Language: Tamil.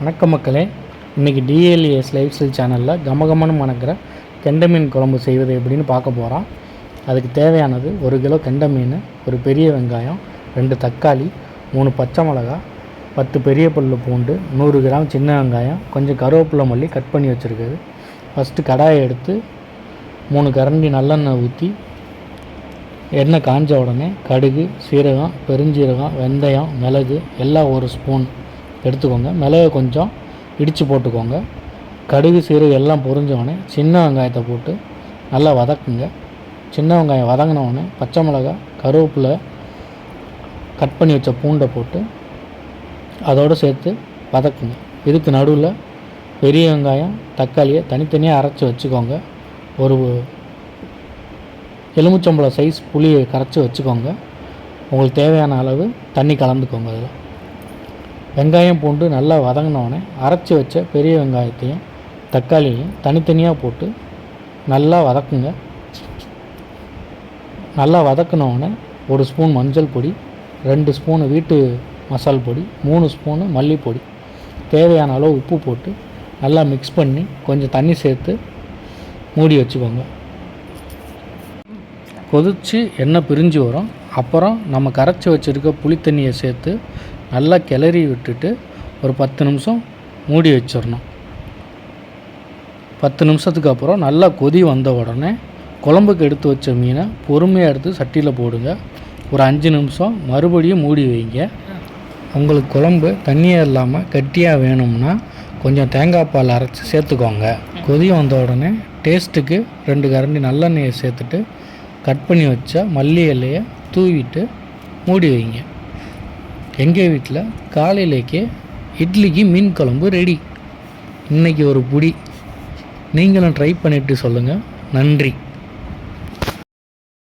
வணக்கம் மக்களே. இன்றைக்கி டிஎல்ஏஎஸ் லைஃப் ஸ்டைல் சேனலில் கமகமன்னு மணக்கிற கெண்டை மீன் குழம்பு செய்வது எப்படின்னு பார்க்க போகிறோம் அதுக்கு தேவையானது ஒரு கிலோ கெண்டை மீன் ஒரு பெரிய வெங்காயம் ரெண்டு தக்காளி மூணு பச்சை மிளகா பத்து பெரிய பல்லு பூண்டு நூறு கிராம் சின்ன வெங்காயம் கொஞ்சம் கருவேப்பிலை மல்லி கட் பண்ணி வச்சுருக்குது ஃபஸ்ட்டு கடாயை எடுத்து மூணு கரண்டி நல்லெண்ணெய் ஊற்றி எண்ணெய் காஞ்ச உடனே கடுகு சீரகம் பெருஞ்சீரகம் வெந்தயம் மிளகு எல்லாம் ஒரு ஸ்பூன் எடுத்துக்கோங்க. மிளகு கொஞ்சம் இடித்து போட்டுக்கோங்க. கடுகு சீரகம் எல்லாம் பொரிஞ்சோடனே சின்ன வெங்காயத்தை போட்டு நல்லா வதக்குங்க. சின்ன வெங்காயம் வதங்கினோடனே பச்சை மிளகா கருவேப்பிலை கட் பண்ணி வச்ச பூண்டை போட்டு அதோடு சேர்த்து வதக்குங்க. இதுக்கு நடுவில் பெரிய வெங்காயம் தக்காளியை தனித்தனியாக அரைச்சி வச்சுக்கோங்க. ஒரு எலுமிச்சம்பழம் சைஸ் புளியை கரைச்சி வச்சுக்கோங்க. உங்களுக்கு தேவையான அளவு தண்ணி கலந்துக்கோங்க அதில். வெங்காயம் பூண்டு நல்லா வதங்கினோடனே அரைச்சி வச்ச பெரிய வெங்காயத்தையும் தக்காளியையும் தனித்தனியாக போட்டு நல்லா வதக்குங்க. நல்லா வதக்கினோடனே ஒரு ஸ்பூன் மஞ்சள் பொடி ரெண்டு ஸ்பூனு வீட்டு மசால் பொடி மூணு ஸ்பூனு மல்லிப்பொடி. தேவையான அளவு உப்பு போட்டு நல்லா மிக்ஸ் பண்ணி கொஞ்சம் தண்ணி சேர்த்து மூடி வச்சுக்கோங்க. கொதித்து எண்ணெய் பிரிஞ்சு வரும். அப்புறம் நம்ம கரைச்சி வச்சுருக்க புளித்தண்ணியை சேர்த்து நல்லா கிளறி விட்டுட்டு ஒரு பத்து நிமிஷம் மூடி வச்சிடணும். பத்து நிமிஷத்துக்கு அப்புறம் நல்லா கொதி வந்த உடனே குழம்புக்கு எடுத்து வச்ச மீனை பொறுமையாக எடுத்து சட்டியில் போடுங்க. ஒரு அஞ்சு நிமிஷம் மறுபடியும் மூடி வைங்க. உங்களுக்கு குழம்பு தண்ணியாக இல்லாமல் கட்டியாக வேணும்னா கொஞ்சம் தேங்காய் பால் அரைச்சி சேர்த்துக்கோங்க. கொதி வந்த உடனே டேஸ்ட்டுக்கு ரெண்டு கரண்டி நல்லெண்ணெயை சேர்த்துட்டு கட் பண்ணி வச்ச மல்லி இலையை தூவிட்டு மூடி வைங்க. எங்கள் வீட்டில் காலையிலேக்கே இட்லிக்கு மீன் குழம்பு ரெடி இன்றைக்கி ஒரு புடி. நீங்களும் ட்ரை பண்ணிவிட்டு சொல்லுங்கள் நன்றி.